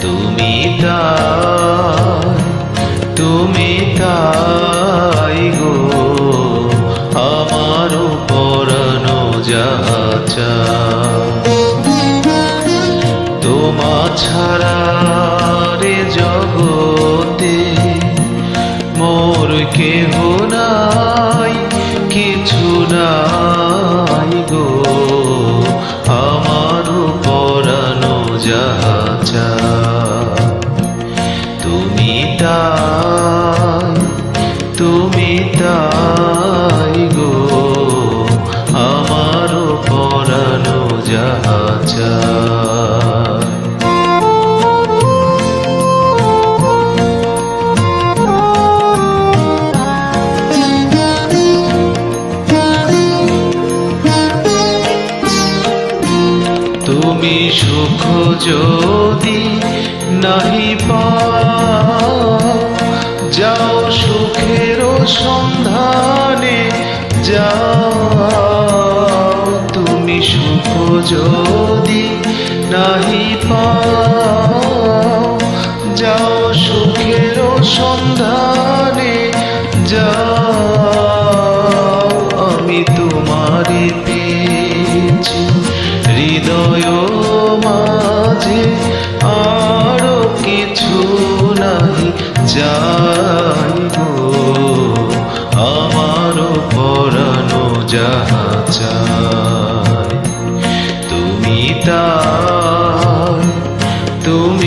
তুমি তুমি তাই গো। আমার পরানো যাহা চায় তোমা ছাড়া রে জগতে তাই তুমি তাই গো আমার পরানো যাহা। তুমি সুখ যদি নাহি যাও সুখের সন্ধানে যাও। তুমি সুখ যদি নাহি যাও সুখের সন্ধানে যাও। আমি তোমারে পেয়েছি হৃদয় যাইব আমার পরানো যাহা চাই। তুমি তা তুমি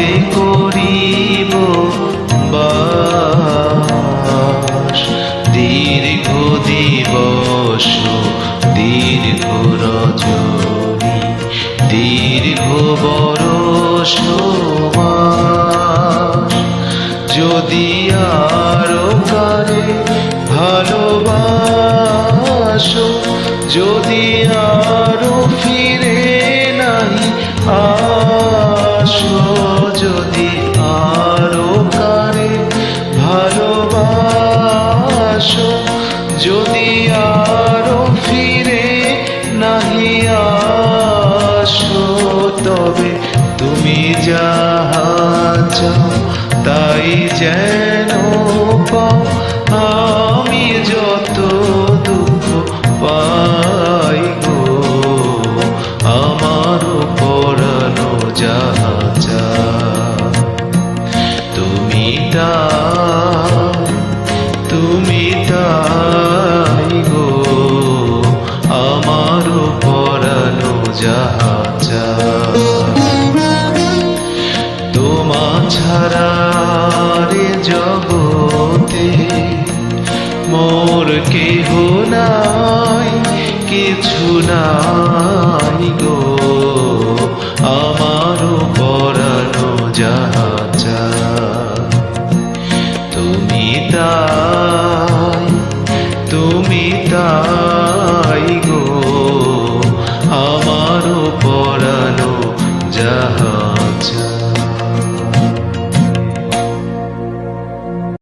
তোমাতে করিব দীর্ঘ দিবস, দীর্ঘ রজনী, দীর্ঘ বরষ মাস। যদি আরও কারে ভালোবাসো, যদি আরও যেন পাও আমি যত দুঃখ পাই গো, আমার পরানো যাহা। তুমি তাই তুমি তাই গো, আমার পরানো যাহা। তোমা ছাড়া জগতে মোর কেহ নাই কিছু নাই।